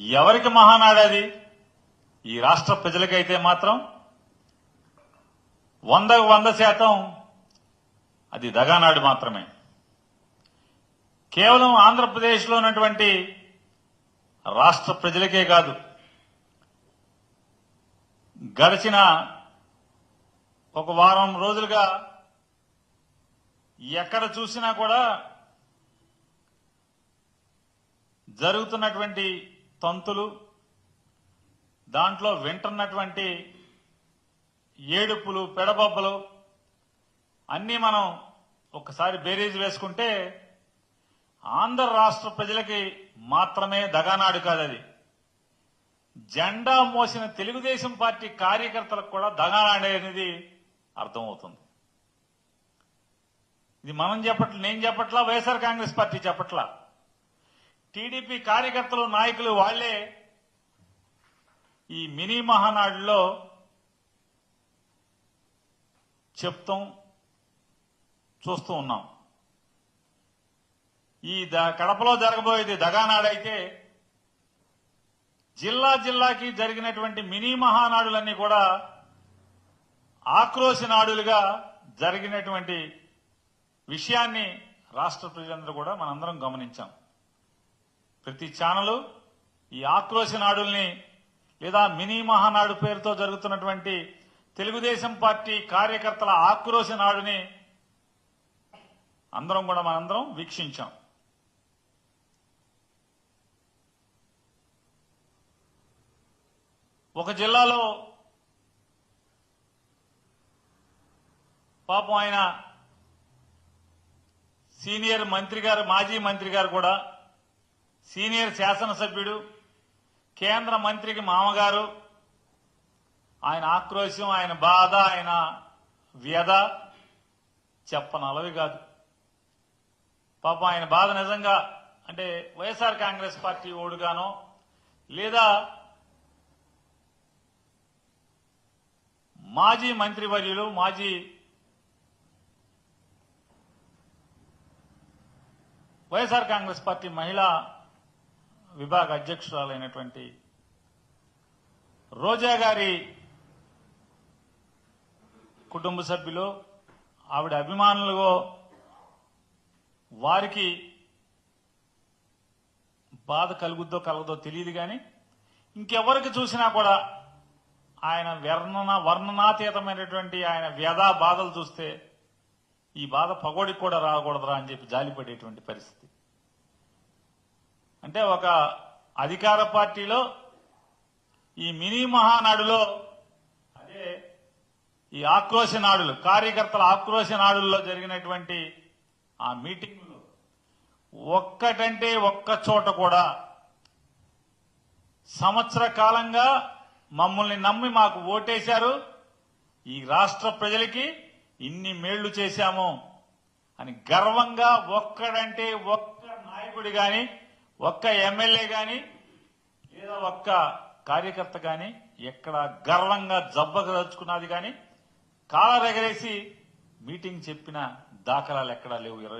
ఎవరికి మహానాడు అది? ఈ రాష్ట్ర ప్రజలకైతే మాత్రం వందకు వంద శాతం అది దగానాడు మాత్రమే. కేవలం ఆంధ్రప్రదేశ్లో ఉన్నటువంటి రాష్ట్ర ప్రజలకే కాదు గడిచిన ఒక వారం రోజులుగా ఎక్కడ చూసినా కూడా జరుగుతున్నటువంటి తంతులు దాంట్లో వింటున్నటువంటి ఏడుపులు పెడబొబ్బలు అన్నీ మనం ఒకసారి బేరీజ్ వేసుకుంటే ఆంధ్ర రాష్ట్ర ప్రజలకి మాత్రమే దగానాడు కాదది. జెండా మోసిన తెలుగుదేశం పార్టీ కార్యకర్తలకు కూడా దగానాడే అనేది అర్థమవుతుంది. ఇది మనం చెప్పట్ల నేను చెప్పట్లా వైఎస్ఆర్ కాంగ్రెస్ పార్టీ చెప్పట్లా. టీడీపీ కార్యకర్తలు నాయకులు వాళ్ళే ఈ మినీ మహానాడులో చెప్తాం చూస్తూ ఉన్నాం. ఈ ద- కడపలో జరగబోయేది దగానాడైతే జిల్లా జిల్లాకి జరిగినటువంటి మినీ మహానాడులన్నీ కూడా ఆక్రోశ నాడులుగా జరిగినటువంటి విషయాన్ని రాష్ట్ర ప్రజలందరూ కూడా మనందరం గమనించాం. ప్రతి ఛానల్ ఈ ఆక్రోశ నాడుల్ని లేదా మినీ మహానాడు పేరుతో జరుగుతున్నటువంటి తెలుగుదేశం పార్టీ కార్యకర్తల ఆక్రోశ నాడుని అందరం కూడా మనందరం వీక్షించాం. ఒక జిల్లాలో పాపం ఆయన సీనియర్ మంత్రి గారు మాజీ మంత్రి గారు కూడా సీనియర్ శాసనసభ్యుడు కేంద్ర మంత్రికి మామగారు ఆయన ఆక్రోశం ఆయన బాధ ఆయన వ్యధ చెప్పనలవి కాదు. పాపం ఆయన బాధ నిజంగా అంటే వైఎస్ఆర్ కాంగ్రెస్ పార్టీ ఓడుగానో లేదా మాజీ మంత్రివర్యులు మాజీ వైఎస్ఆర్ కాంగ్రెస్ పార్టీ మహిళా విభాగ అధ్యక్షురాలైనటువంటి రోజా గారి కుటుంబ సభ్యులు ఆవిడ అభిమానులుగో వారికి బాధ కలుగుద్దో కలగదో తెలియదు కానీ ఇంకెవరికి చూసినా కూడా ఆయన వర్ణన వర్ణనాతీతమైనటువంటి ఆయన వ్యధా బాధలు చూస్తే ఈ బాధ పగోడికి కూడా రాకూడదురా అని చెప్పి జాలిపడేటువంటి పరిస్థితి. అంటే ఒక అధికార పార్టీలో ఈ మినీ మహానాడులో అదే ఈ ఆక్రోశ నాడులు కార్యకర్తల ఆక్రోశ నాడుల్లో జరిగినటువంటి ఆ మీటింగ్లో ఒక్కటంటే ఒక్క చోట కూడా సంవత్సర కాలంగా మమ్మల్ని నమ్మి మాకు ఓటేశారు. ఈ రాష్ట్ర ప్రజలకి ఇన్ని మేళ్ళు చేశాము అని గర్వంగా ఒక్కడంటే ఒక్క నాయకుడి గాని ఒక్క ఎమ్మెల్యే గాని లేదా ఒక్క కార్యకర్త గాని ఎక్కడ గర్వంగా జబ్బకు కానీ గాని కాలరెగరేసి మీటింగ్ చెప్పిన దాఖలాలు ఎక్కడా లేవు. ఇరవై